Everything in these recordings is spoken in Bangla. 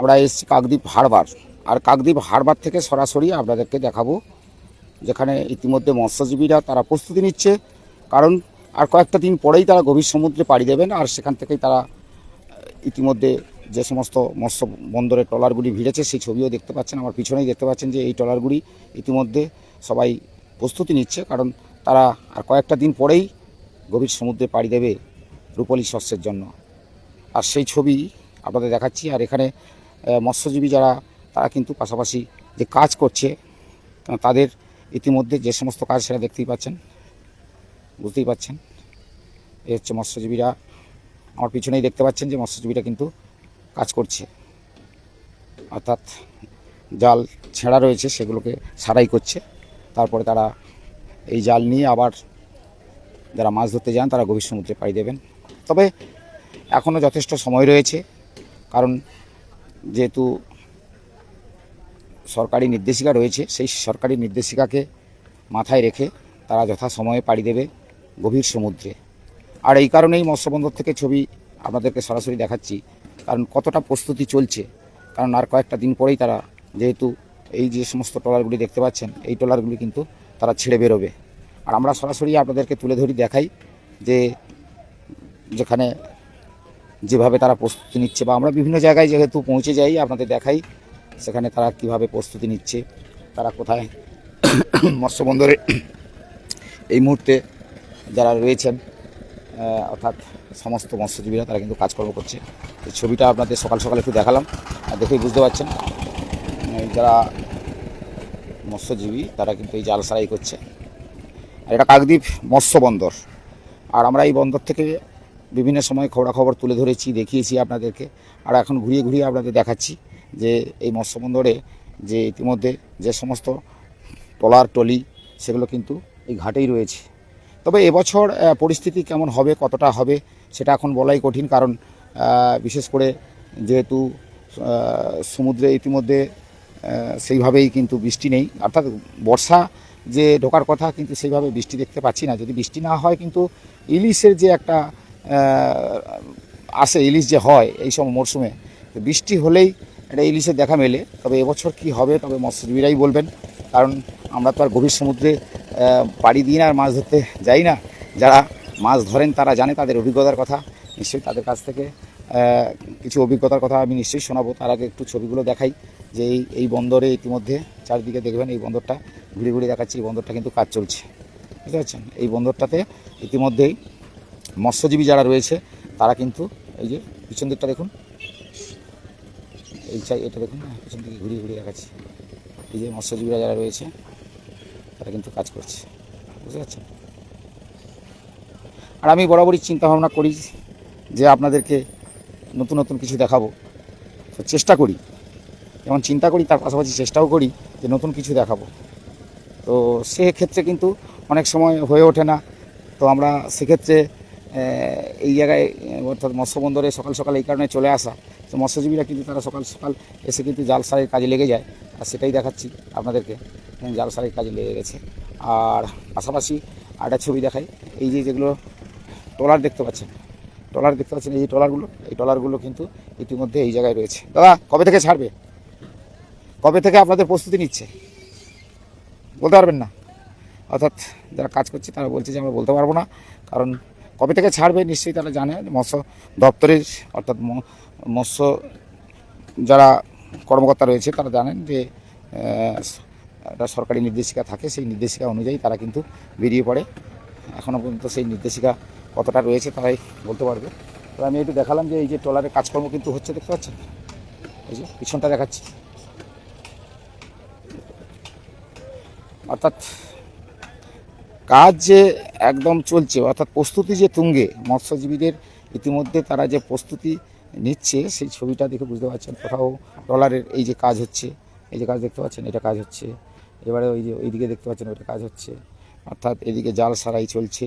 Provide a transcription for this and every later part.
আমরা এসেছি কাকদ্বীপ হারবার। আর কাকদ্বীপ হারবার থেকে সরাসরি আপনাদেরকে দেখাবো যেখানে ইতিমধ্যে মৎস্যজীবীরা তারা প্রস্তুতি নিচ্ছে। কারণ আর কয়েকটা দিন পরেই তারা গভীর সমুদ্রে পাড়ি দেবেন আর সেখান থেকেই তারা ইতিমধ্যে যে সমস্ত মৎস্য বন্দরের ট্রলারগুলি ভিড়েছে সেই ছবিও দেখতে পাচ্ছেন। আমার পিছনেই দেখতে পাচ্ছেন যে এই ট্রলারগুলি ইতিমধ্যে সবাই প্রস্তুতি নিচ্ছে। কারণ তারা আর কয়েকটা দিন পরেই গভীর সমুদ্রে পাড়ি দেবে রূপলী শস্যের জন্য। আর সেই ছবি আপনাদের দেখাচ্ছি। আর এখানে মৎস্যজীবী যারা, তারা কিন্তু পাশাপাশি যে কাজ করছে তাদের ইতিমধ্যে যে সমস্ত কাজ সেটা দেখতেই পাচ্ছেন, বুঝতেই পাচ্ছেন। এ হচ্ছে মৎস্যজীবীরা। আমার পিছনেই দেখতে পাচ্ছেন যে মৎস্যজীবীরা কিন্তু কাজ করছে। অর্থাৎ জাল ছেঁড়া রয়েছে, সেগুলোকে সারাই করছে। তারপরে তারা এই জাল নিয়ে আবার যারা মাছ ধরতে যান, তারা গভীর সমুদ্রে পাড়ি দেবেন। তবে এখনও যথেষ্ট সময় রয়েছে, কারণ যেহেতু সরকারি নির্দেশিকা রয়েছে, সেই সরকারি নির্দেশিকাকে মাথায় রেখে তারা যথাসময়ে পাড়ি দেবে গভীর সমুদ্রে। আর এই কারণেই মৎস্যবন্দর থেকে ছবি আপনাদেরকে সরাসরি দেখাচ্ছি। কারণ কতটা প্রস্তুতি চলছে, কারণ আর কয়েকটা দিন পরেই তারা যেহেতু এই যে সমস্ত ট্রলারগুলি দেখতে পাচ্ছেন, এই ট্রলারগুলি কিন্তু তারা ছেড়ে বেরোবে। আর আমরা সরাসরি আপনাদেরকে তুলে ধরি, দেখাই যে যেখানে যেভাবে তারা প্রস্তুতি নিচ্ছে বা আমরা বিভিন্ন জায়গায় যেহেতু পৌঁছে যাই, আপনাদের দেখাই সেখানে তারা কীভাবে প্রস্তুতি নিচ্ছে, তারা কোথায় মৎস্য বন্দরে এই মুহূর্তে যারা রয়েছেন অর্থাৎ সমস্ত মৎস্যজীবীরা তারা কিন্তু কাজকর্ম করছে। এই ছবিটা আপনাদের সকাল সকাল একটু দেখালাম, আর দেখেই বুঝতে পারছেন যারা মৎস্যজীবী তারা কিন্তু এই জাল সারাই করছে। আর এটা কাকদ্বীপ মৎস্য বন্দর আর আমরা এই বন্দর থেকে বিভিন্ন সময় খবরাখবর তুলে ধরেছি, দেখিয়েছি আপনাদেরকে। আর এখন ঘুরিয়ে ঘুরিয়ে আপনাদের দেখাচ্ছি যে এই মৎস্য বন্দরে যে ইতিমধ্যে যে সমস্ত ট্রলার টলি, সেগুলো কিন্তু এই ঘাটেই রয়েছে। তবে এবছর পরিস্থিতি কেমন হবে, কতটা হবে, সেটা এখন বলাই কঠিন। কারণ বিশেষ করে যেহেতু সমুদ্রে ইতিমধ্যে সেইভাবেই কিন্তু বৃষ্টি নেই। অর্থাৎ বর্ষা যে ঢোকার কথা, কিন্তু সেইভাবে বৃষ্টি দেখতে পাচ্ছি না। যদি বৃষ্টি না হয়, কিন্তু ইলিশের যে একটা আসে ইলিশ যে হয় এই সব মরশুমে বৃষ্টি হলেই একটা ইলিশের দেখা মেলে। তবে এবছর কি হবে, তবে মৎস্যজীবীরাই বলবেন। কারণ আমরা তো আর গভীর সমুদ্রে পাড়ি দিই না আর মাছ ধরতে যাই না। যারা মাছ ধরেন তারা জানে তাদের অভিজ্ঞতার কথা। নিশ্চয়ই তাদের কাছ থেকে কিছু অভিজ্ঞতার কথা আমি নিশ্চয়ই শোনাবো। তার আগে একটু ছবিগুলো দেখাই, যে এই এই বন্দরে ইতিমধ্যে চারিদিকে দেখবেন এই বন্দরটা, ঘুরে ঘুরে দেখাচ্ছি, এই বন্দরটা কিন্তু কাজ চলছে। বুঝতে পারছেন? এই বন্দরটাতে ইতিমধ্যেই মৎস্যজীবী যারা রয়েছে, তারা কিন্তু এই যে পিছন দিকটা দেখুন। এই চাই এটা দেখুন, পিছন দিকে ঘুরিয়ে ঘুরিয়ে দেখাচ্ছি। এই যে মৎস্যজীবীরা যারা রয়েছে, তারা কিন্তু কাজ করছে। বুঝতে পারছেন? আর আমি বরাবরই চিন্তা ভাবনা করি যে আপনাদেরকে নতুন নতুন কিছু দেখাবো। তো চেষ্টা করি, যেমন চিন্তা করি, তার পাশাপাশি চেষ্টাও করি যে নতুন কিছু দেখাবো। তো সেক্ষেত্রে কিন্তু অনেক সময় হয়ে ওঠে না। তো আমরা সেক্ষেত্রে এই জায়গায় অর্থাৎ মৎস্য বন্দরে সকাল সকাল এই কারণে চলে আসা। তো মৎস্যজীবীরা কিন্তু তারা সকাল সকাল এসে কিন্তু জাল সারের কাজে লেগে যায়। আর সেটাই দেখাচ্ছি আপনাদেরকে। এখানে জাল সারের কাজে লেগে গেছে। আর পাশাপাশি আরেকটা ছবি দেখাই। এই যে যেগুলো ট্রলার দেখতে পাচ্ছেন, ট্রলার দেখতে পাচ্ছেন এই যে ট্রলারগুলো, এই ট্রলারগুলো কিন্তু ইতিমধ্যে এই জায়গায় রয়েছে। দাদা, কবে থেকে ছাড়বে? কবে থেকে আপনাদের প্রস্তুতি নিচ্ছে? বলতে পারবেন না। অর্থাৎ যারা কাজ করছে তারা বলছে যে আমরা বলতে পারব না। কারণ কবে থেকে ছাড়বে নিশ্চয়ই তারা জানে। মৎস্য দপ্তরের অর্থাৎ মৎস্য যারা কর্মকর্তা রয়েছে, তারা জানেন যে একটা সরকারি নির্দেশিকা থাকে, সেই নির্দেশিকা অনুযায়ী তারা কিন্তু বেরিয়ে পড়ে। এখনও পর্যন্ত সেই নির্দেশিকা কতটা রয়েছে তারাই বলতে পারবে। তো আমি একটু দেখালাম যে এই যে ট্রলারের কাজকর্ম কিন্তু হচ্ছে, দেখতে পাচ্ছেন? এই যে পিছনটা দেখাচ্ছি। অর্থাৎ কাজ যে একদম চলছে, অর্থাৎ প্রস্তুতি যে তুঙ্গে মৎস্যজীবীদের ইতিমধ্যে তারা যে প্রস্তুতি নিচ্ছে, সেই ছবিটা দেখে বুঝতে পারছেন কোথাও ট্রলারের এই যে কাজ হচ্ছে, এই যে কাজ দেখতে পাচ্ছেন, এটা কাজ হচ্ছে। এবারে ওই যে ওইদিকে দেখতে পাচ্ছেন ওইটা কাজ হচ্ছে। অর্থাৎ এদিকে জাল সারাই চলছে,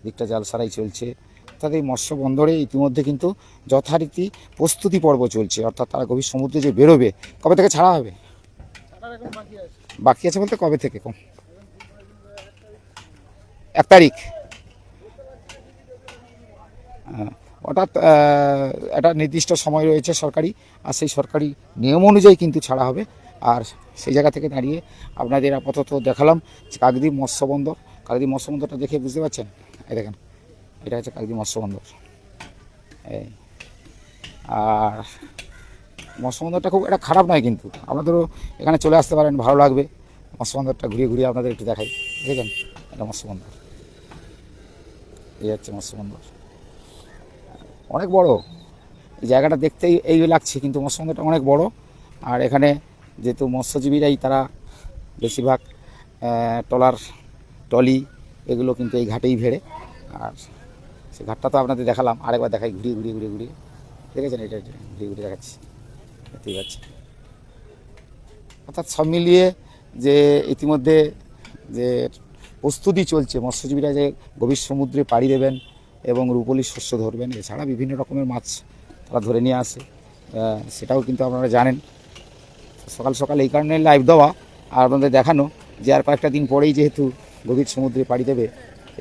এদিকটা জাল সারাই চলছে। অর্থাৎ এই মৎস্য বন্দরে ইতিমধ্যে কিন্তু যথারীতি প্রস্তুতি পর্ব চলছে, অর্থাৎ তারা গভীর সমুদ্রে যে বেরোবে, কবে থেকে ছাড়া হবে? বাকি আছে বলতে কবে থেকে কম? এক তারিখ। হঠাৎ একটা নির্দিষ্ট সময় রয়েছে সরকারি, আর সেই সরকারি নিয়ম অনুযায়ী কিন্তু ছাড়া হবে। আর সেই জায়গা থেকে দাঁড়িয়ে আপনাদের আপাতত দেখালাম কাকদ্বীপ মৎস্য বন্দর। কাকদ্বীপ মৎস্য বন্দরটা দেখে বুঝতে পারছেন? এই দেখেন, এটা হচ্ছে কাকদ্বীপ মৎস্য বন্দর। এই, আর মৎস্য বন্দরটা খুব একটা খারাপ নয় কিন্তু। আপনাদেরও এখানে চলে আসতে পারেন, ভালো লাগবে। মৎস্য বন্দরটা ঘুরিয়ে ঘুরিয়ে আপনাদের একটু দেখাই। দেখেছেন? এটা মৎস্য বন্দর। এই হচ্ছে মৎস্য বন্দর অনেক বড়। এই জায়গাটা দেখতেই এই লাগছে কিন্তু মৎস্য বন্দরটা অনেক বড়। আর এখানে যেহেতু মৎস্যজীবীরাই তারা বেশিরভাগ আহ, ট্রলার টলি এগুলো কিন্তু এই ঘাটেই ভেড়ে আর সে ঘাটটা তো আপনাদের দেখালাম আরেকবার দেখাই ঘুরিয়ে ঘুরিয়ে ঘুরিয়ে ঘুরিয়ে। দেখেছেন এটা? ঘুরিয়ে ঘুরিয়ে দেখাচ্ছি। দেখতেই পাচ্ছি অর্থাৎ সব মিলিয়ে যে ইতিমধ্যে যে প্রস্তুতি চলছে। মৎস্যজীবীরা যে গভীর সমুদ্রে পাড়ি দেবেন এবং রূপলি শস্য ধরবেন, এছাড়া বিভিন্ন রকমের মাছ তারা ধরে নিয়ে আসে। সেটাও কিন্তু আপনারা জানেন। সকাল সকাল এই কারণে লাইভ দেওয়া আর আপনাদের দেখানো যে আর কয়েকটা দিন পরেই যেহেতু গভীর সমুদ্রে পাড়ি দেবে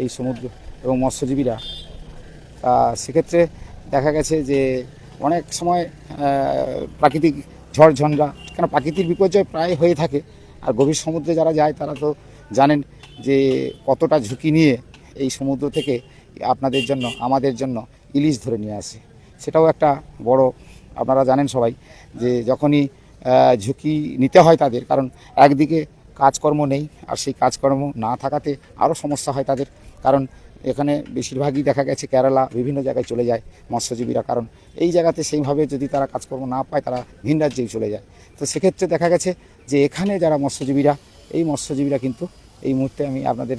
এই সমুদ্র এবং মৎস্যজীবীরা সেক্ষেত্রে দেখা গেছে যে অনেক সময় প্রাকৃতিক ঝড়, ঝঞ্ঝা, কেন প্রাকৃতিক বিপর্যয় প্রায় হয়ে থাকে। আর গভীর সমুদ্রে যারা যায় তারা তো জানেন যে কতটা ঝুঁকি নিয়ে এই সমুদ্র থেকে আপনাদের জন্য, আমাদের জন্য ইলিশ ধরে নিয়ে আসে। সেটাও একটা বড়, আপনারা জানেন সবাই, যে যখনই ঝুঁকি নিতে হয় তাদের, কারণ একদিকে কাজকর্ম নেই, আর সেই কাজকর্ম না থাকাতে আরও সমস্যা হয় তাদের। কারণ এখানে বেশিরভাগই দেখা গেছে কেরালা বিভিন্ন জায়গায় চলে যায় মৎস্যজীবীরা, কারণ এই জায়গাতে সেইভাবে যদি তারা কাজকর্ম না পায়, তারা ভিন রাজ্যেই চলে যায়। তো সেক্ষেত্রে দেখা গেছে যে এখানে যারা মৎস্যজীবীরা, এই মৎস্যজীবীরা কিন্তু এই মুহূর্তে আমি আপনাদের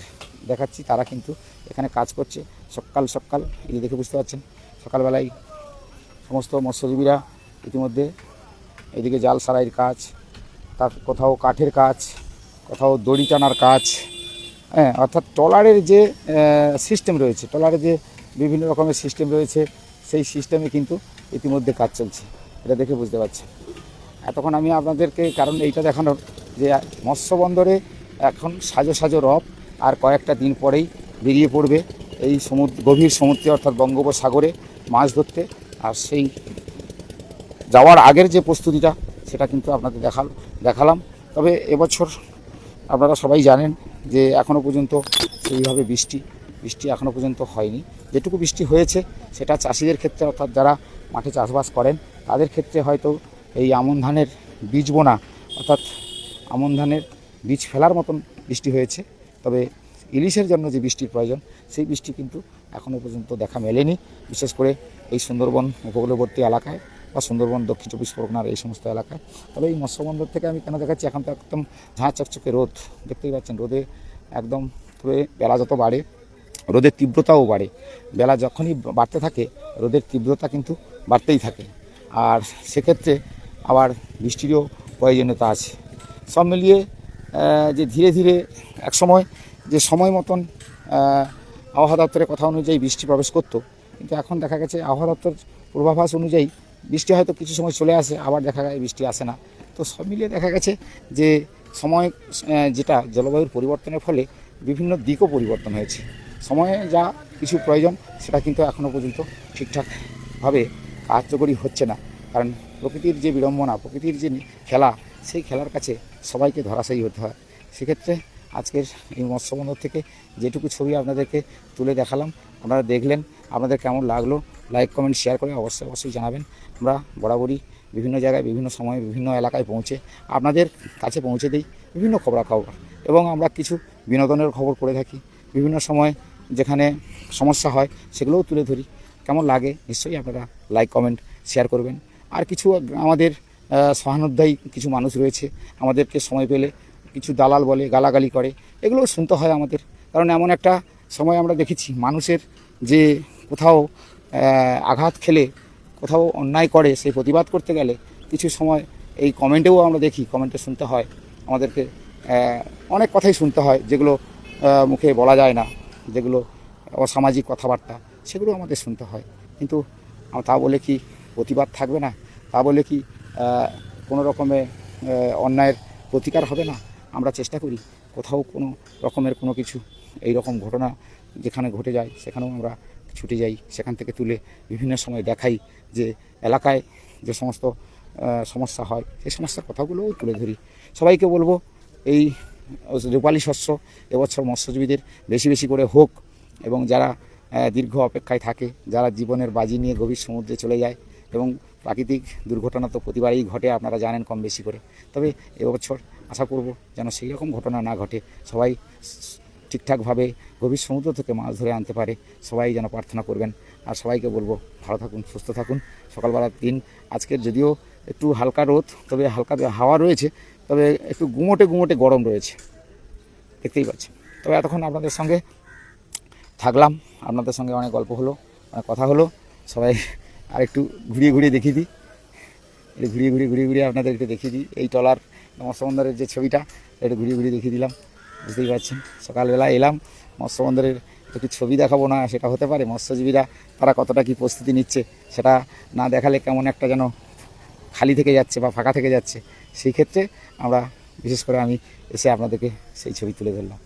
দেখাচ্ছি, তারা কিন্তু এখানে কাজ করছে। সকাল সকাল, এই দেখে বুঝতে পারছেন, সকালবেলায় সমস্ত মৎস্যজীবীরা ইতিমধ্যে এদিকে জাল সারাইয়ের কাজ, তার কোথাও কাঠের কাজ, কোথাও দড়ি টানার কাজ হ্যাঁ অর্থাৎ ট্রলারের যে সিস্টেম রয়েছে, ট্রলারের যে বিভিন্ন রকমের সিস্টেম রয়েছে, সেই সিস্টেমে কিন্তু ইতিমধ্যে কাজ চলছে। এটা দেখে বুঝতে পারছি এতক্ষণ আমি আপনাদেরকে, কারণ এইটা দেখানোর যে মৎস্য বন্দরে এখন সাজো সাজো রব, আর কয়েকটা দিন পরেই বেরিয়ে পড়বে এই সমুদ্র, গভীর সমুদ্রে, অর্থাৎ বঙ্গোপসাগরে মাছ ধরতে। আর সেই যাওয়ার আগের যে প্রস্তুতিটা, সেটা কিন্তু আপনাদের দেখাল, দেখালাম। তবে এবছর আপনারা সবাই জানেন যে এখনও পর্যন্ত সেইভাবে বৃষ্টি বৃষ্টি এখনও পর্যন্ত হয়নি। যেটুকু বৃষ্টি হয়েছে, সেটা চাষিদের ক্ষেত্রে, অর্থাৎ যারা মাঠে চাষবাস করেন, তাদের ক্ষেত্রে হয়তো এই আমন ধানের বীজ বোনা, অর্থাৎ আমন ধানের বীজ ফেলার মতন বৃষ্টি হয়েছে। তবে ইলিশের জন্য যে বৃষ্টির প্রয়োজন, সেই বৃষ্টি কিন্তু এখনও পর্যন্ত দেখা মেলেনি। বিশেষ করে এই সুন্দরবন উপকূলবর্তী এলাকায় বা সুন্দরবন দক্ষিণ চব্বিশ পরগনার এই সমস্ত এলাকায়। তবে এই মৎস্য বন্দর থেকে আমি কেন দেখাচ্ছি? এখন তো একদম ঝাঁ চকচকে রোদ। দেখতেই পাচ্ছেন, রোদে একদম পুরো বেলা যত বাড়ে, রোদের তীব্রতাও বাড়ে। বেলা যখনই বাড়তে থাকে, রোদের তীব্রতা কিন্তু বাড়তেই থাকে। আর সেক্ষেত্রে আবার বৃষ্টিরও প্রয়োজনীয়তা আছে। সব মিলিয়ে যে ধীরে ধীরে এক সময়, যে সময় মতন আবহাওয়া দপ্তরের কথা অনুযায়ী বৃষ্টি প্রবেশ করতো। কিন্তু এখন দেখা গেছে আবহাওয়া দপ্তর পূর্বাভাস অনুযায়ী বৃষ্টি হয়তো কিছু সময় চলে আসে, আবার দেখা যায় বৃষ্টি আসে না। তো সব মিলিয়ে দেখা গেছে যে সময় যেটা জলবায়ুর পরিবর্তনের ফলে বিভিন্ন দিকও পরিবর্তন হয়েছে। সময়ে যা কিছু প্রয়োজন, সেটা কিন্তু এখনও পর্যন্ত ঠিকঠাকভাবে কার্যকরী হচ্ছে না। কারণ প্রকৃতির যে বিড়ম্বনা, প্রকৃতির যে খেলা, সেই খেলার কাছে সবাইকে ধরাশায়ী হতে হয়। সেক্ষেত্রে আজকের এই মৎস্যবন্দর থেকে যেটুকু ছবি আপনাদেরকে তুলে দেখালাম, আপনারা দেখলেন, আপনাদের কেমন লাগল লাইক কমেন্ট শেয়ার করে অবশ্যই অবশ্যই জানাবেন। আমরা বরাবরই বিভিন্ন জায়গায়, বিভিন্ন সময়ে, বিভিন্ন এলাকায় পৌঁছে আপনাদের কাছে পৌঁছে দিই বিভিন্ন খবরাখবর এবং আমরা কিছু বিনোদনের খবর করে থাকি। বিভিন্ন সময় যেখানে সমস্যা হয় সেগুলোও তুলে ধরি। কেমন লাগে নিশ্চয়ই আপনারা লাইক কমেন্ট শেয়ার করবেন। আর কিছু আমাদের সহানুধ্যায়ী কিছু মানুষ রয়েছে। আমাদেরকে সময় পেলে কিছু দালাল বলে, গালাগালি করে এগুলো শুনতে হয় আমাদের। কারণ এমন একটা সময় আমরা দেখেছি, মানুষের যে কোথাও আঘাত খেলে, কোথাও অন্যায় করে, সেই প্রতিবাদ করতে গেলে কিছু সময় এই কমেন্টেও আমরা দেখি, কমেন্টে শুনতে হয়। আমাদেরকে অনেক কথাই শুনতে হয়, যেগুলো মুখে বলা যায় না, যেগুলো অসামাজিক কথাবার্তা, সেগুলো আমাদের শুনতে হয়। কিন্তু তা বলে কি প্রতিবাদ থাকবে না? তা বলে কি কোনো রকমে অন্যায়ের প্রতিকার হবে না। আমরা চেষ্টা করি কোথাও কোনো রকমের কোনো কিছু, এই রকম ঘটনা যেখানে ঘটে যায়, সেখানেও আমরা ছুটে যাই, সেখান থেকে তুলে বিভিন্ন সময় দেখাই যে এলাকায় যে সমস্ত সমস্যা হয়, সেই সমস্যার কথাগুলোও তুলে ধরি। সবাইকে বলব, এই রূপালী শস্য এবছর মৎস্যজীবীদের বেশি বেশি করে হোক এবং যারা দীর্ঘ অপেক্ষায় থাকে, যারা জীবনের বাজি নিয়ে গভীর সমুদ্রে চলে যায় এবং প্রাকৃতিক দুর্ঘটনা তো প্রতিবারই ঘটে, আপনারা জানেন কম বেশি করে। তবে এবছর আশা করব যেন সেই রকম ঘটনা না ঘটে। সবাই ঠিকঠাকভাবে গভীর সমুদ্র থেকে মাছ ধরে আনতে পারে। সবাই যেন প্রার্থনা করবেন। আর সবাইকে বলব, ভালো থাকুন, সুস্থ থাকুন। সকালবেলার দিন, আজকের যদিও একটু হালকা রোদ, তবে হালকা হাওয়া রয়েছে, তবে একটু গুমোটে গুমোটে গরম রয়েছে। দেখতেই পাচ্ছি তবে এতক্ষণ আপনাদের সঙ্গে থাকলাম। আপনাদের সঙ্গে অনেক গল্প হলো, অনেক কথা হলো। সবাই আর একটু ঘুরিয়ে ঘুরিয়ে দেখিয়ে দিই। একটু ঘুরিয়ে ঘুরিয়ে ঘুরিয়ে ঘুরিয়ে আপনাদের একটু দেখিয়ে দিই। এই টলার মৎস্যবন্দরের যে ছবিটা একটু ঘুরিয়ে ঘুরিয়ে দেখিয়ে দিলাম। বুঝতেই পারছেন? সকালবেলা এলাম। মৎস্যবন্দরের একটু ছবি দেখাবো না, সেটা হতে পারে। মৎস্যজীবীরা তারা কতটা কি প্রস্তুতি নিচ্ছে, সেটা না দেখালে কেমন একটা যেন খালি থেকে যাচ্ছে বা ফাঁকা থেকে যাচ্ছে। সেই ক্ষেত্রে আমরা, বিশেষ করে আমি এসে আপনাদেরকে সেই ছবি তুলে ধরলাম।